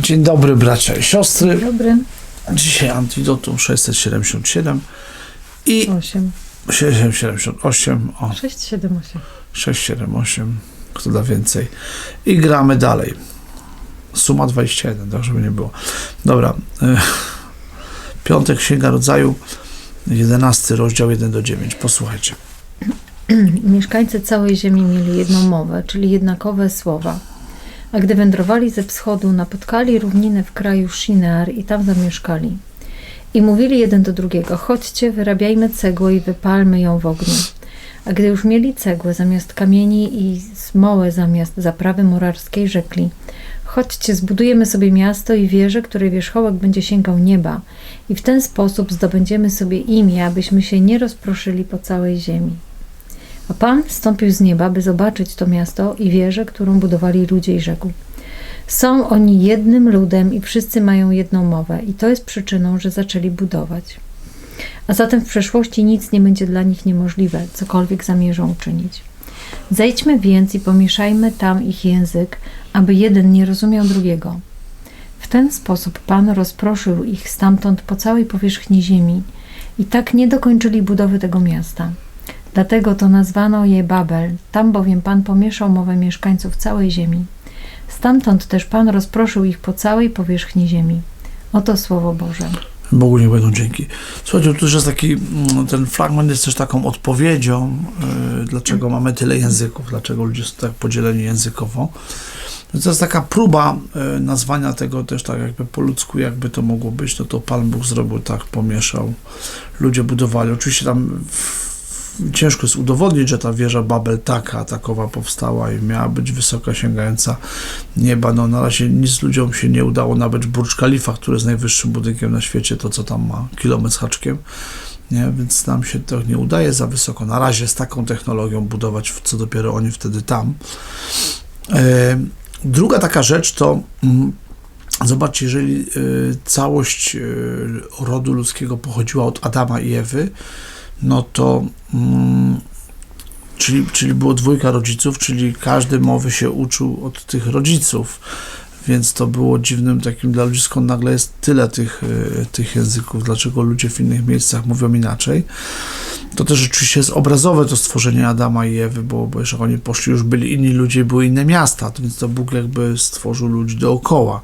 Dzień dobry bracia i siostry. Dobry. Dzisiaj antidotum 677 i 8. 778, o 6, 7, 8. 678, kto da więcej. I gramy dalej. Suma 21, tak żeby nie było. Dobra. Piątek Księga Rodzaju, 11 rozdział 1 do 9. Posłuchajcie. Mieszkańcy całej ziemi mieli jedną mowę, czyli jednakowe słowa. A gdy wędrowali ze wschodu, napotkali równinę w kraju Shinar i tam zamieszkali. I mówili jeden do drugiego: Chodźcie, wyrabiajmy cegłę i wypalmy ją w ogniu. A gdy już mieli cegłę zamiast kamieni i smołę zamiast zaprawy murarskiej, rzekli: Chodźcie, zbudujemy sobie miasto i wieżę, której wierzchołek będzie sięgał nieba, i w ten sposób zdobędziemy sobie imię, abyśmy się nie rozproszyli po całej ziemi. A Pan stąpił z nieba, by zobaczyć to miasto i wieżę, którą budowali ludzie i rzekł. Są oni jednym ludem i wszyscy mają jedną mowę i to jest przyczyną, że zaczęli budować. A zatem w przeszłości nic nie będzie dla nich niemożliwe, cokolwiek zamierzą uczynić. Zejdźmy więc i pomieszajmy tam ich język, aby jeden nie rozumiał drugiego. W ten sposób Pan rozproszył ich stamtąd po całej powierzchni ziemi i tak nie dokończyli budowy tego miasta. Dlatego to nazwano je Babel, tam bowiem Pan pomieszał mowę mieszkańców całej ziemi. Stamtąd też Pan rozproszył ich po całej powierzchni ziemi. Oto Słowo Boże. Bogu nie będą dzięki. Słuchajcie, tu jest taki, mm, ten fragment jest też taką odpowiedzią, yy, dlaczego mamy tyle języków, dlaczego ludzie są tak podzieleni językowo. To jest taka próba yy, nazwania tego też tak jakby po ludzku, jakby to mogło być, no to Pan Bóg zrobił tak, pomieszał. Ludzie budowali. Oczywiście tam w, ciężko jest udowodnić, że ta wieża Babel taka, takowa powstała i miała być wysoka, sięgająca nieba. No na razie nic ludziom się nie udało, nawet Burcz Khalifa, który jest najwyższym budynkiem na świecie, to co tam ma, kilometr z haczkiem, nie? więc nam się to nie udaje za wysoko. Na razie z taką technologią budować, co dopiero oni wtedy tam. E, druga taka rzecz to mm, Zobaczcie, jeżeli y, całość y, rodu ludzkiego pochodziła od Adama i Ewy, no to mm, czyli, czyli było dwójka rodziców, czyli każdy mowy się uczył od tych rodziców, więc to było dziwnym takim dla ludzi, skąd nagle jest tyle tych, y, tych języków, dlaczego ludzie w innych miejscach mówią inaczej. To też rzeczywiście jest obrazowe to stworzenie Adama i Ewy, bo, bo jeżeli oni poszli, już byli inni ludzie, były inne miasta, więc to Bóg jakby stworzył ludzi dookoła.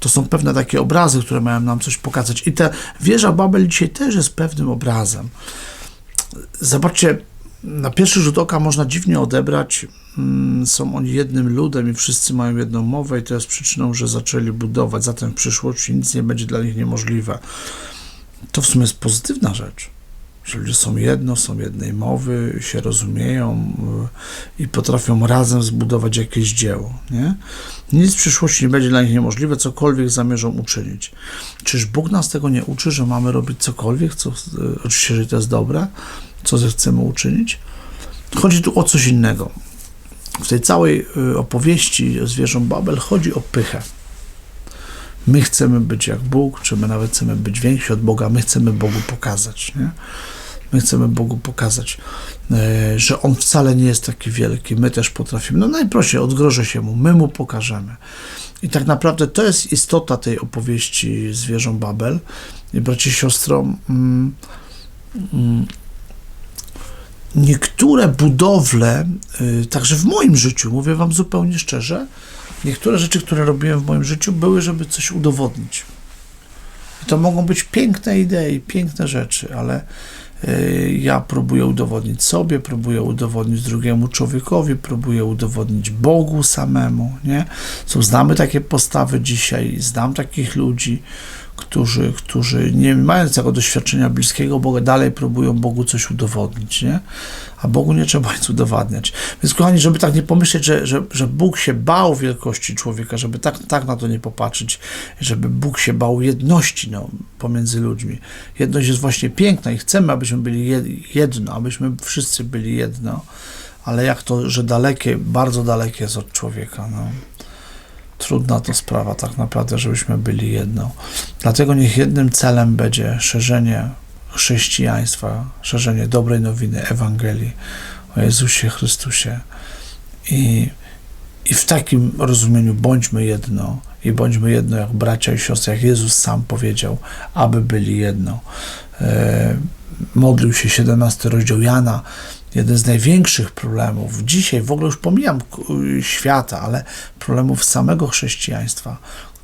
To są pewne takie obrazy, które mają nam coś pokazać. I ta wieża Babel dzisiaj też jest pewnym obrazem. Zobaczcie, na pierwszy rzut oka można dziwnie odebrać, mm, są oni jednym ludem i wszyscy mają jedną mowę i to jest przyczyną, że zaczęli budować, zatem w przyszłości nic nie będzie dla nich niemożliwe. To w sumie jest pozytywna rzecz, że ludzie są jedno, są jednej mowy, się rozumieją y, i potrafią razem zbudować jakieś dzieło. Nie? Nic w przyszłości nie będzie dla nich niemożliwe, cokolwiek zamierzą uczynić. Czyż Bóg nas tego nie uczy, że mamy robić cokolwiek, co, y, oczywiście, że to jest dobre, co chcemy uczynić? Chodzi tu o coś innego. W tej całej y, opowieści z wieżą Babel chodzi o pychę. My chcemy być jak Bóg, czy my nawet chcemy być więksi od Boga, my chcemy Bogu pokazać. Nie? My chcemy Bogu pokazać, e, że On wcale nie jest taki wielki. My też potrafimy. No najprościej, odgrożę się Mu, my Mu pokażemy. I tak naprawdę to jest istota tej opowieści z wieżą Babel. I bracie siostro, mm, mm, niektóre budowle, y, także w moim życiu, mówię Wam zupełnie szczerze, niektóre rzeczy, które robiłem w moim życiu, były, żeby coś udowodnić. I to mogą być piękne idee, piękne rzeczy, ale ja próbuję udowodnić sobie, próbuję udowodnić drugiemu człowiekowi, próbuję udowodnić Bogu samemu, nie? So, znamy takie postawy dzisiaj, znam takich ludzi, którzy, którzy nie mając tego doświadczenia bliskiego Boga, dalej próbują Bogu coś udowodnić, nie? A Bogu nie trzeba nic udowadniać. Więc kochani, żeby tak nie pomyśleć, że, że, że Bóg się bał wielkości człowieka, żeby tak, tak na to nie popatrzeć, żeby Bóg się bał jedności no, pomiędzy ludźmi. Jedność jest właśnie piękna i chcemy, abyśmy byli jedno, abyśmy wszyscy byli jedno, ale jak to, że dalekie, bardzo dalekie jest od człowieka, no trudna to sprawa tak naprawdę, żebyśmy byli jedną. Dlatego niech jednym celem będzie szerzenie chrześcijaństwa, szerzenie dobrej nowiny, Ewangelii o Jezusie Chrystusie. I, I w takim rozumieniu bądźmy jedno i bądźmy jedno jak bracia i siostry, jak Jezus sam powiedział, aby byli jedno. E, modlił się 17 rozdział Jana, jeden z największych problemów. Dzisiaj w ogóle już pomijam świata, ale problemów samego chrześcijaństwa,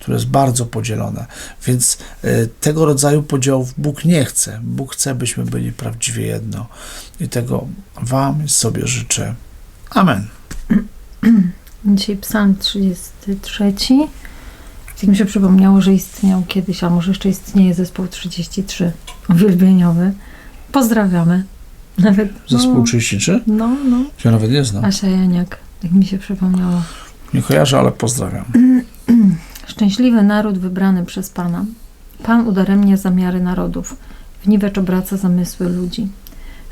które jest bardzo podzielone. Więc e, tego rodzaju podziałów Bóg nie chce. Bóg chce, byśmy byli prawdziwie jedno. I tego Wam sobie życzę. Amen. Dzisiaj psalm 33. Tak mi się przypomniało, że istniał kiedyś, a może jeszcze istnieje zespół 33 uwielbieniowy. Pozdrawiamy. Nawet, Zespół 33? No, no. Ja nawet nie znam. Asia Janiak, tak mi się przypomniało. Nie kojarzę, ale pozdrawiam. Szczęśliwy naród wybrany przez Pana. Pan udaremnia zamiary narodów. W niwecz obraca zamysły ludzi.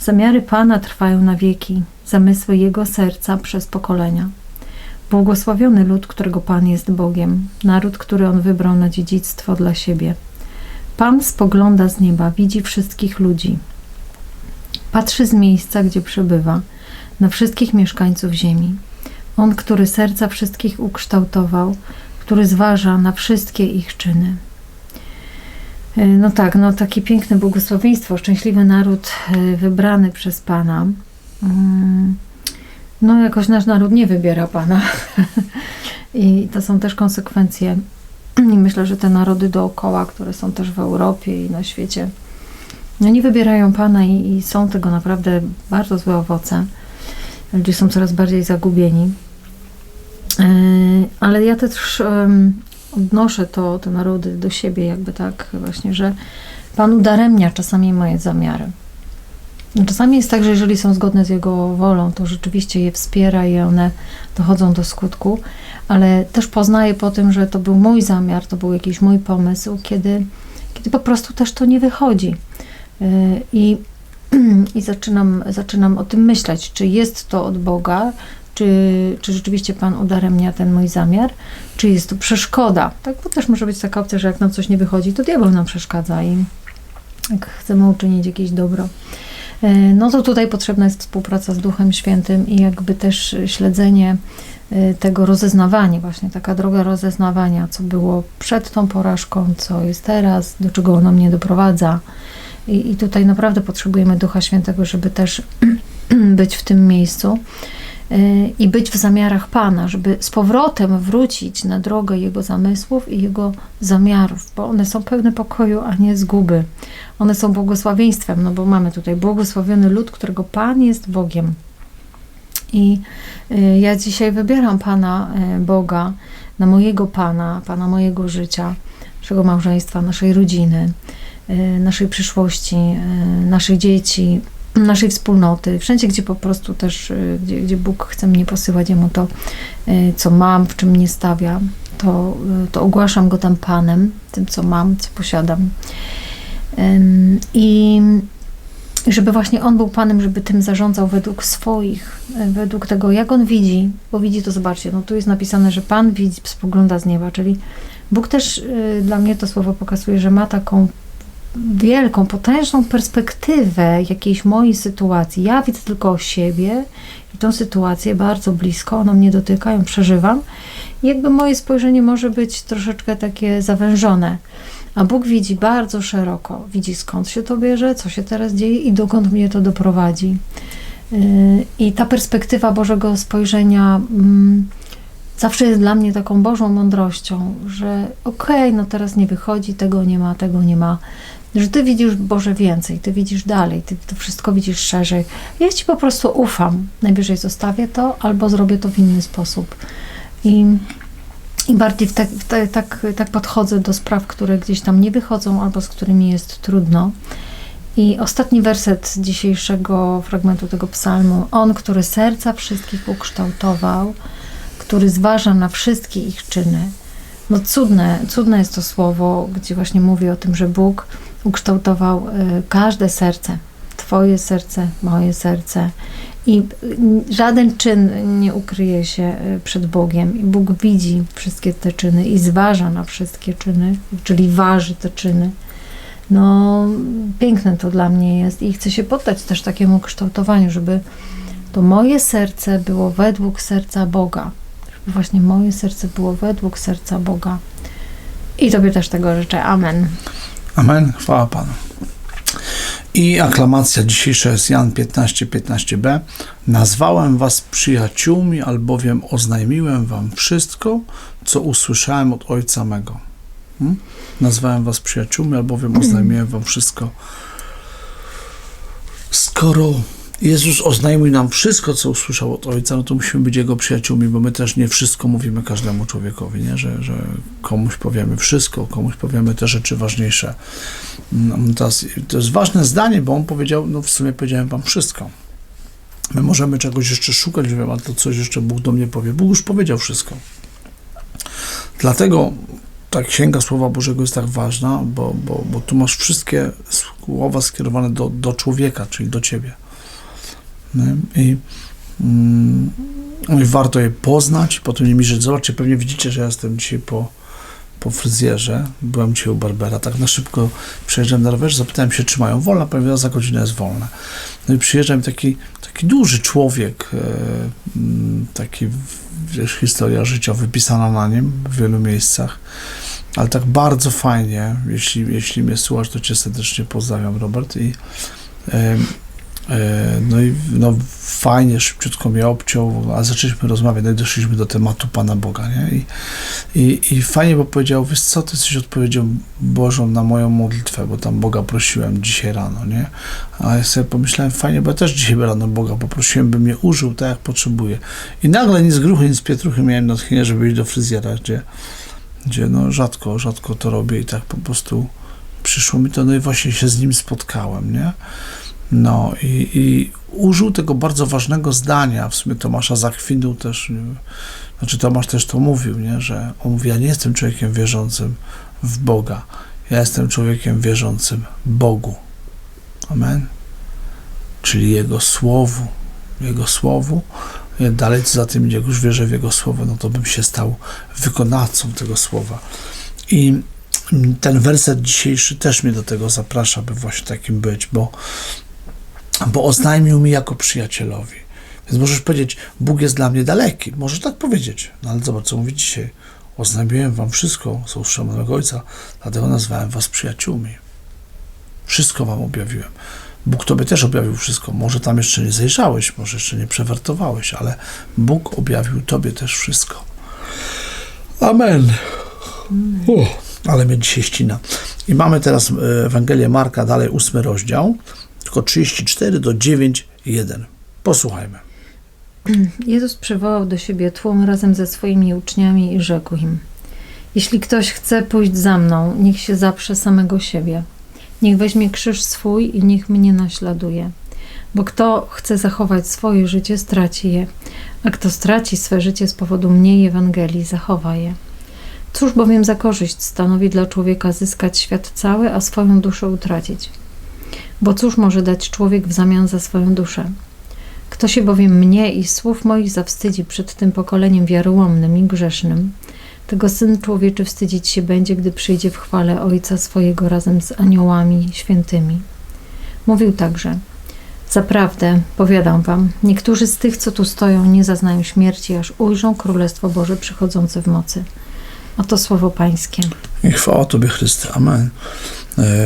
Zamiary Pana trwają na wieki, zamysły Jego serca przez pokolenia. Błogosławiony lud, którego Pan jest Bogiem, naród, który On wybrał na dziedzictwo dla siebie. Pan spogląda z nieba, widzi wszystkich ludzi. Patrzy z miejsca, gdzie przebywa, na wszystkich mieszkańców ziemi. On, który serca wszystkich ukształtował, który zważa na wszystkie ich czyny. E, No tak, no takie piękne błogosławieństwo, szczęśliwy naród e, wybrany przez Pana. Mm, No jakoś nasz naród nie wybiera Pana. I to są też konsekwencje. I myślę, że te narody dookoła, które są też w Europie i na świecie, no nie wybierają Pana i, i są tego naprawdę bardzo złe owoce. Ludzie są coraz bardziej zagubieni. E, Ale ja też odnoszę to, te narody do siebie, jakby tak właśnie, że Pan udaremnia czasami moje zamiary. Czasami jest tak, że jeżeli są zgodne z Jego wolą, to rzeczywiście je wspiera i one dochodzą do skutku, ale też poznaję po tym, że to był mój zamiar, to był jakiś mój pomysł, kiedy, kiedy po prostu też to nie wychodzi. Yy, I, i zaczynam, zaczynam o tym myśleć, czy jest to od Boga, czy, czy rzeczywiście Pan udaremnia ten mój zamiar, czy jest to przeszkoda. Tak, bo też może być taka opcja, że jak nam coś nie wychodzi, to diabeł nam przeszkadza i jak chcemy uczynić jakieś dobro. E, No to tutaj potrzebna jest współpraca z Duchem Świętym i jakby też śledzenie e, tego rozeznawania, właśnie taka droga rozeznawania, co było przed tą porażką, co jest teraz, do czego ono mnie doprowadza. I, i tutaj naprawdę potrzebujemy Ducha Świętego, żeby też być w tym miejscu i być w zamiarach Pana, żeby z powrotem wrócić na drogę Jego zamysłów i Jego zamiarów, bo one są pełne pokoju, a nie zguby. One są błogosławieństwem, no bo mamy tutaj błogosławiony lud, którego Pan jest Bogiem. I y, ja dzisiaj wybieram Pana y, Boga na mojego Pana, Pana mojego życia, naszego małżeństwa, naszej rodziny, naszej przyszłości, naszych dzieci, naszej wspólnoty, wszędzie, gdzie po prostu też, y, gdzie, gdzie Bóg chce mnie posyłać, Jemu to, y, co mam, w czym mnie stawia, to, y, to ogłaszam Go tam Panem, tym, co mam, co posiadam. I żeby właśnie On był Panem, żeby tym zarządzał według swoich, według tego, jak On widzi, bo widzi to, zobaczcie, no tu jest napisane, że Pan widzi, spogląda z nieba, czyli Bóg też dla mnie to słowo pokazuje, że ma taką wielką, potężną perspektywę jakiejś mojej sytuacji. Ja widzę tylko siebie i tą sytuację bardzo blisko, ona mnie dotyka, ją przeżywam. I jakby moje spojrzenie może być troszeczkę takie zawężone. A Bóg widzi bardzo szeroko, widzi skąd się to bierze, co się teraz dzieje i dokąd mnie to doprowadzi. Yy, I ta perspektywa Bożego spojrzenia mm, zawsze jest dla mnie taką Bożą mądrością, że okej, no teraz nie wychodzi, tego nie ma, tego nie ma, że Ty widzisz Boże więcej, Ty widzisz dalej, Ty to wszystko widzisz szerzej. Ja Ci po prostu ufam. Najwyżej zostawię to albo zrobię to w inny sposób. I, i bardziej w tak, w te, tak, tak podchodzę do spraw, które gdzieś tam nie wychodzą albo z którymi jest trudno. I ostatni werset dzisiejszego fragmentu tego psalmu. On, który serca wszystkich ukształtował, który zważa na wszystkie ich czyny. No cudne, cudne jest to słowo, gdzie właśnie mówi o tym, że Bóg ukształtował y, każde serce. Twoje serce, moje serce. I y, żaden czyn nie ukryje się y, przed Bogiem. I Bóg widzi wszystkie te czyny i zważa na wszystkie czyny, czyli waży te czyny. No, piękne to dla mnie jest i chcę się poddać też takiemu kształtowaniu, żeby to moje serce było według serca Boga. żeby właśnie moje serce było według serca Boga. I Tobie też tego życzę. Amen. Amen. Chwała Panu. I aklamacja dzisiejsza jest Jan 15, 15b. Nazwałem was przyjaciółmi, albowiem oznajmiłem wam wszystko, co usłyszałem od Ojca mego. Hmm? Nazwałem was przyjaciółmi, albowiem oznajmiłem wam wszystko. Skoro Jezus oznajmił nam wszystko, co usłyszał od Ojca, no to musimy być Jego przyjaciółmi, bo my też nie wszystko mówimy każdemu człowiekowi, nie? Że, że komuś powiemy wszystko, komuś powiemy te rzeczy ważniejsze. No, to, jest, to jest ważne zdanie, bo On powiedział, no w sumie powiedziałem Wam wszystko. My możemy czegoś jeszcze szukać, wiem, a to coś jeszcze Bóg do mnie powie. Bóg już powiedział wszystko. Dlatego ta Księga Słowa Bożego jest tak ważna, bo, bo, bo tu masz wszystkie słowa skierowane do, do człowieka, czyli do Ciebie. Nie? I, mm, no warto je poznać, potem nie mierzyć. Zobaczcie, pewnie widzicie, że ja jestem dzisiaj po, po fryzjerze. Byłem dzisiaj u Barbera, tak na szybko przejeżdżam na rowerze, zapytałem się, czy mają wolne, powiedział, za godzinę jest wolna. No i przyjeżdżam taki, taki duży człowiek, e, mm, taki, wiesz, historia życia wypisana na nim w wielu miejscach, ale tak bardzo fajnie, jeśli, jeśli mnie słuchasz, to cię serdecznie pozdrawiam, Robert, i No i no, fajnie, szybciutko mnie obciął, a zaczęliśmy rozmawiać, no i doszliśmy do tematu Pana Boga, nie? I, i, i fajnie, bo powiedział, wiesz co, ty jesteś odpowiedzią Bożą na moją modlitwę, bo tam Boga prosiłem dzisiaj rano, nie? A ja sobie pomyślałem, fajnie, bo ja też dzisiaj rano Boga poprosiłem, by mnie użył tak, jak potrzebuję. I nagle nic gruchy, nic pietruchy miałem natchnienie, żeby iść do fryzjera, gdzie, gdzie no rzadko, rzadko to robię i tak po prostu przyszło mi to, no i właśnie się z nim spotkałem, nie? No i, i użył tego bardzo ważnego zdania, w sumie Tomasza Zachwinął też, znaczy Tomasz też to mówił, nie, że on mówi, ja nie jestem człowiekiem wierzącym w Boga, ja jestem człowiekiem wierzącym Bogu. Amen. Czyli Jego Słowu, Jego Słowu, dalej co za tym, jak już wierzę w Jego Słowo, no to bym się stał wykonawcą tego Słowa. I ten werset dzisiejszy też mnie do tego zaprasza, by właśnie takim być, bo bo oznajmił mi jako przyjacielowi. Więc możesz powiedzieć, Bóg jest dla mnie daleki. Możesz tak powiedzieć. No ale zobacz, co mówi dzisiaj. Oznajmiłem wam wszystko, co mojego Ojca, dlatego nazwałem was przyjaciółmi. Wszystko wam objawiłem. Bóg tobie też objawił wszystko. Może tam jeszcze nie zajrzałeś, może jeszcze nie przewertowałeś, ale Bóg objawił tobie też wszystko. Amen. O, ale mnie dzisiaj ścina. I mamy teraz e, Ewangelię Marka, dalej ósmy rozdział tylko 34 do 9, 1. Posłuchajmy. Jezus przywołał do siebie tłum razem ze swoimi uczniami i rzekł im: Jeśli ktoś chce pójść za mną, niech się zaprze samego siebie. Niech weźmie krzyż swój i niech mnie naśladuje. Bo kto chce zachować swoje życie, straci je, a kto straci swe życie z powodu mnie i Ewangelii, zachowa je. Cóż bowiem za korzyść stanowi dla człowieka zyskać świat cały, a swoją duszę utracić? Bo cóż może dać człowiek w zamian za swoją duszę? Kto się bowiem mnie i słów moich zawstydzi przed tym pokoleniem wiarołomnym i grzesznym, tego Syn Człowieczy wstydzić się będzie, gdy przyjdzie w chwale Ojca swojego razem z aniołami świętymi. Mówił także, Zaprawdę, powiadam wam, niektórzy z tych, co tu stoją, nie zaznają śmierci, aż ujrzą Królestwo Boże przychodzące w mocy. Oto słowo Pańskie. I chwała Tobie, Chryste. Amen.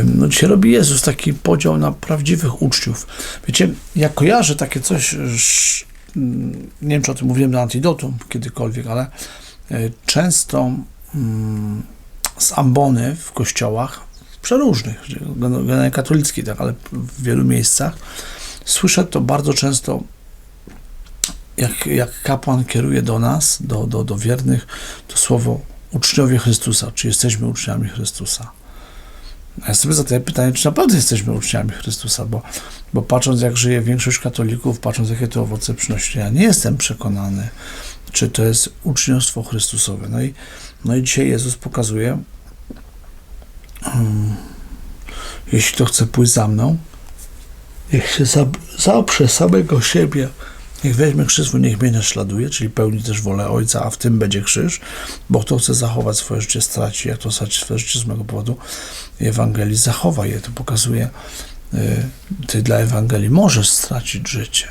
No, dzisiaj robi Jezus taki podział na prawdziwych uczniów. Wiecie, ja kojarzę takie coś, nie wiem, czy o tym mówiłem na Antidotum kiedykolwiek, ale e, często z ambony w kościołach, przeróżnych, generalnie katolickich, tak, ale w wielu miejscach, słyszę to bardzo często, jak, jak kapłan kieruje do nas, do, do, do wiernych, to słowo uczniowie Chrystusa, czy jesteśmy uczniami Chrystusa. Ja sobie zadaję pytanie, czy naprawdę jesteśmy uczniami Chrystusa, bo, bo patrząc, jak żyje większość katolików, patrząc, jakie to owoce przynosi, ja nie jestem przekonany, czy to jest uczniostwo Chrystusowe. No i, no i dzisiaj Jezus pokazuje, um, jeśli to chce pójść za mną, niech się zaprze samego siebie, Niech weźmie krzyż, niech mnie naśladuje, czyli pełni też wolę Ojca, a w tym będzie krzyż, bo kto chce zachować swoje życie, straci, jak to straci swoje życie z mojego powodu Ewangelii, zachowa je. To pokazuje, y, ty dla Ewangelii możesz stracić życie.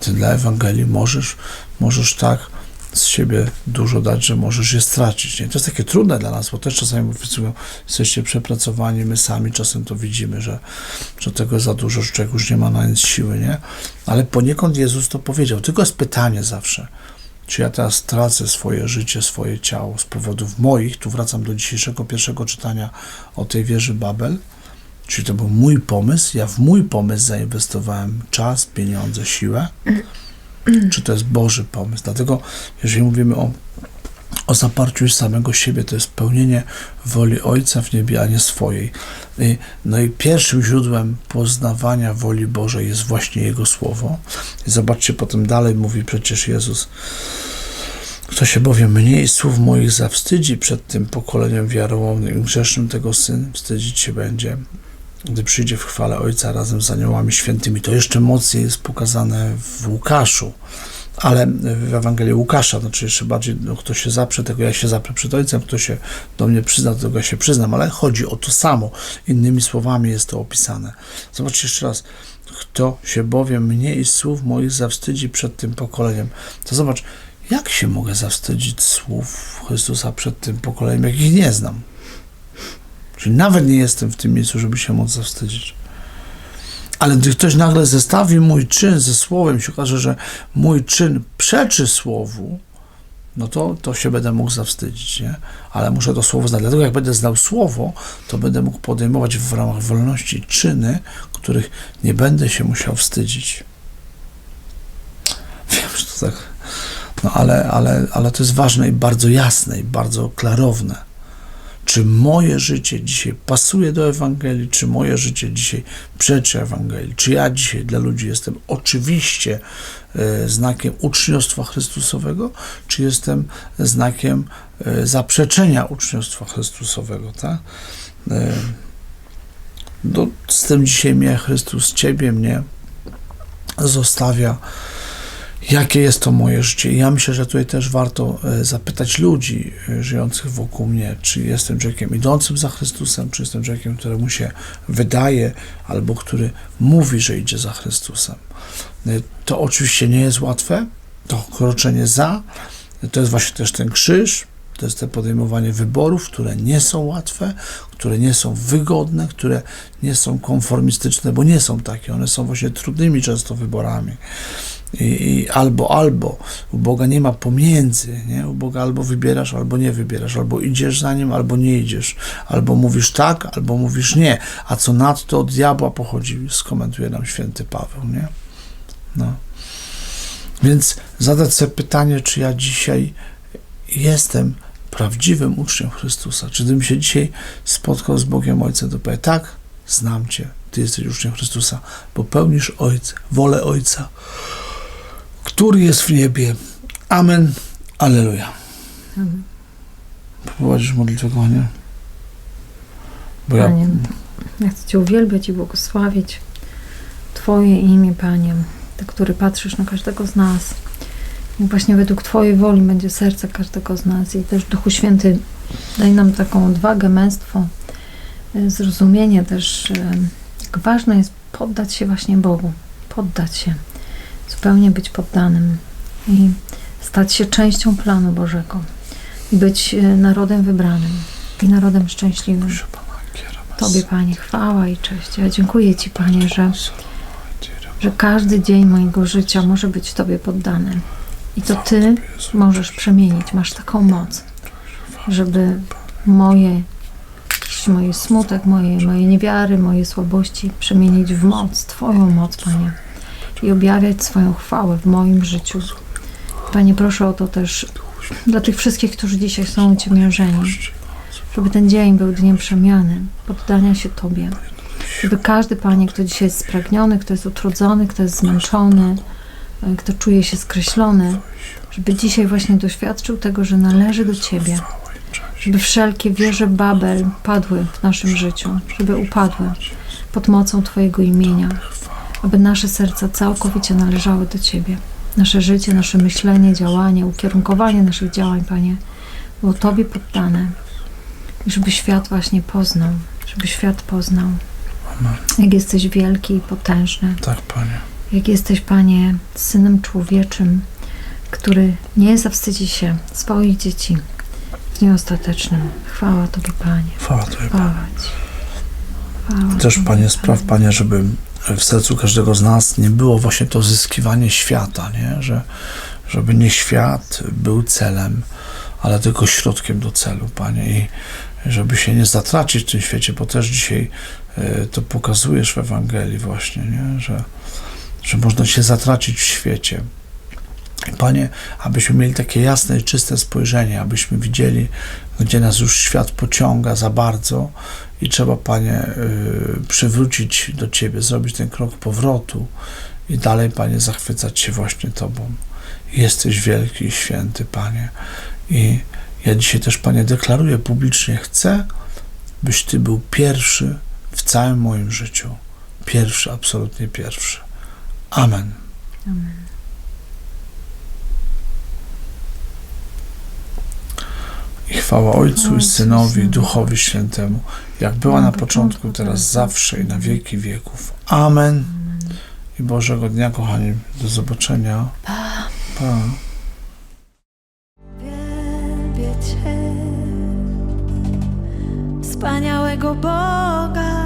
Ty dla Ewangelii możesz, możesz tak z siebie dużo dać, że możesz je stracić. Nie? To jest takie trudne dla nas, bo też czasami mówią, jesteście przepracowani, my sami czasem to widzimy, że, że tego za dużo, że człowiek już nie ma na nic siły, nie? Ale poniekąd Jezus to powiedział. Tylko jest pytanie zawsze, czy ja teraz tracę swoje życie, swoje ciało z powodów moich, tu wracam do dzisiejszego pierwszego czytania o tej wieży Babel, czyli to był mój pomysł, ja w mój pomysł zainwestowałem czas, pieniądze, siłę, czy to jest Boży pomysł. Dlatego, jeżeli mówimy o, o zaparciu samego siebie, to jest pełnienie woli Ojca w niebie, a nie swojej. I, no i pierwszym źródłem poznawania woli Bożej jest właśnie Jego Słowo. I zobaczcie, potem dalej mówi przecież Jezus, kto się bowiem mniej słów moich zawstydzi przed tym pokoleniem wiarołomnym i grzesznym tego Syn, wstydzić się będzie, gdy przyjdzie w chwale Ojca razem z aniołami świętymi. To jeszcze mocniej jest pokazane w Łukaszu, ale w Ewangelii Łukasza, znaczy jeszcze bardziej, no, kto się zaprze, tego ja się zaprę przed Ojcem, kto się do mnie przyzna, do tego ja się przyznam, ale chodzi o to samo. Innymi słowami jest to opisane. Zobaczcie jeszcze raz. Kto się bowiem mniej słów moich zawstydzi przed tym pokoleniem. To zobacz, jak się mogę zawstydzić słów Chrystusa przed tym pokoleniem, jak ich nie znam? Czyli nawet nie jestem w tym miejscu, żeby się móc zawstydzić. Ale gdy ktoś nagle zestawi mój czyn ze słowem, się okaże, że mój czyn przeczy słowu, no to, to się będę mógł zawstydzić, nie? Ale muszę to słowo znać. Dlatego jak będę znał słowo, to będę mógł podejmować w ramach wolności czyny, których nie będę się musiał wstydzić. Wiem, że to tak, no ale, ale, ale to jest ważne i bardzo jasne i bardzo klarowne czy moje życie dzisiaj pasuje do Ewangelii, czy moje życie dzisiaj przeczy Ewangelii, czy ja dzisiaj dla ludzi jestem oczywiście e, znakiem uczniostwa Chrystusowego, czy jestem znakiem e, zaprzeczenia uczniostwa Chrystusowego, tak? E, no, z tym dzisiaj mnie Chrystus, Ciebie, mnie zostawia jakie jest to moje życie. I ja myślę, że tutaj też warto e, zapytać ludzi e, żyjących wokół mnie, czy jestem człowiekiem idącym za Chrystusem, czy jestem człowiekiem, któremu się wydaje, albo który mówi, że idzie za Chrystusem. E, To oczywiście nie jest łatwe, to kroczenie za, to jest właśnie też ten krzyż, to jest to podejmowanie wyborów, które nie są łatwe, które nie są wygodne, które nie są konformistyczne, bo nie są takie, one są właśnie trudnymi często wyborami. I, i albo, albo. U Boga nie ma pomiędzy, nie? U Boga albo wybierasz, albo nie wybierasz, albo idziesz za Nim, albo nie idziesz, albo mówisz tak, albo mówisz nie, a co nadto od diabła pochodzi, skomentuje nam święty Paweł, nie? No. Więc zadać sobie pytanie, czy ja dzisiaj jestem prawdziwym uczniem Chrystusa, czy gdybym się dzisiaj spotkał z Bogiem Ojcem, to powie, tak, znam Cię, Ty jesteś uczniem Chrystusa, bo pełnisz Ojca, wolę Ojca, który jest w niebie. Amen. Aleluja. Amen. Poprowadzisz modlitwę, kochanie? Bo ja, Panie, ja chcę Cię uwielbiać i błogosławić Twoje imię, Panie, Ty, który patrzysz na każdego z nas. I właśnie według Twojej woli będzie serce każdego z nas. I też Duchu Święty daj nam taką odwagę, męstwo, y, zrozumienie też, y, jak ważne jest poddać się właśnie Bogu. Poddać się. Zupełnie być poddanym. I stać się częścią planu Bożego. I być y, narodem wybranym. I narodem szczęśliwym. Tobie, Panie, chwała i cześć. Ja dziękuję Ci, Panie, że, że każdy dzień mojego życia może być Tobie poddany. I to Ty możesz przemienić. Masz taką moc, żeby moje, moje smutek, moje, moje niewiary, moje słabości przemienić w moc, Twoją moc, Panie. I objawiać swoją chwałę w moim życiu. Panie, proszę o to też dla tych wszystkich, którzy dzisiaj są uciemiężeni żeby ten dzień był dniem przemiany, poddania się Tobie. Żeby każdy, Panie, kto dzisiaj jest spragniony, kto jest utrudzony, kto jest zmęczony, kto czuje się skreślony, żeby dzisiaj właśnie doświadczył tego, że należy do Ciebie. Żeby wszelkie wieże Babel padły w naszym życiu, żeby upadły pod mocą Twojego imienia, aby nasze serca całkowicie należały do Ciebie. Nasze życie, nasze myślenie, działanie, ukierunkowanie naszych działań, Panie, było Tobie poddane. I żeby świat właśnie poznał, żeby świat poznał, Amen. jak jesteś wielki i potężny, Tak, Panie. jak jesteś, Panie, Synem Człowieczym, który nie zawstydzi się swoich dzieci w dniu ostatecznym. Chwała Tobie, Panie. Chwała Tobie. Chwała Ci. Chwała Też, Panie, spraw, Panie, żeby w sercu każdego z nas nie było właśnie to zyskiwanie świata, nie? Że, żeby nie świat był celem, ale tylko środkiem do celu, Panie. I żeby się nie zatracić w tym świecie, bo też dzisiaj e, to pokazujesz w Ewangelii właśnie, nie? Że, że można się zatracić w świecie. Panie, abyśmy mieli takie jasne i czyste spojrzenie, abyśmy widzieli, gdzie nas już świat pociąga za bardzo i trzeba, Panie, y, przywrócić do Ciebie, zrobić ten krok powrotu i dalej, Panie, zachwycać się właśnie Tobą. Jesteś wielki i święty, Panie. I ja dzisiaj też, Panie, deklaruję publicznie, chcę, byś Ty był pierwszy w całym moim życiu. Pierwszy, absolutnie pierwszy. Amen. Amen. I chwała Ojcu i Ojcu, Synowi, i Synowi, Duchowi Świętemu, jak była na początku, teraz zawsze i na wieki wieków. Amen. I Bożego dnia, kochani. Do zobaczenia. Pa. Wielbię Cię, wspaniałego Boga.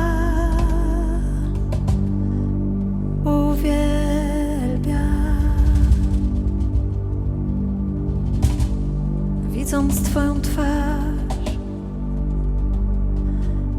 Uwielbiam. Widząc Twoją twarz,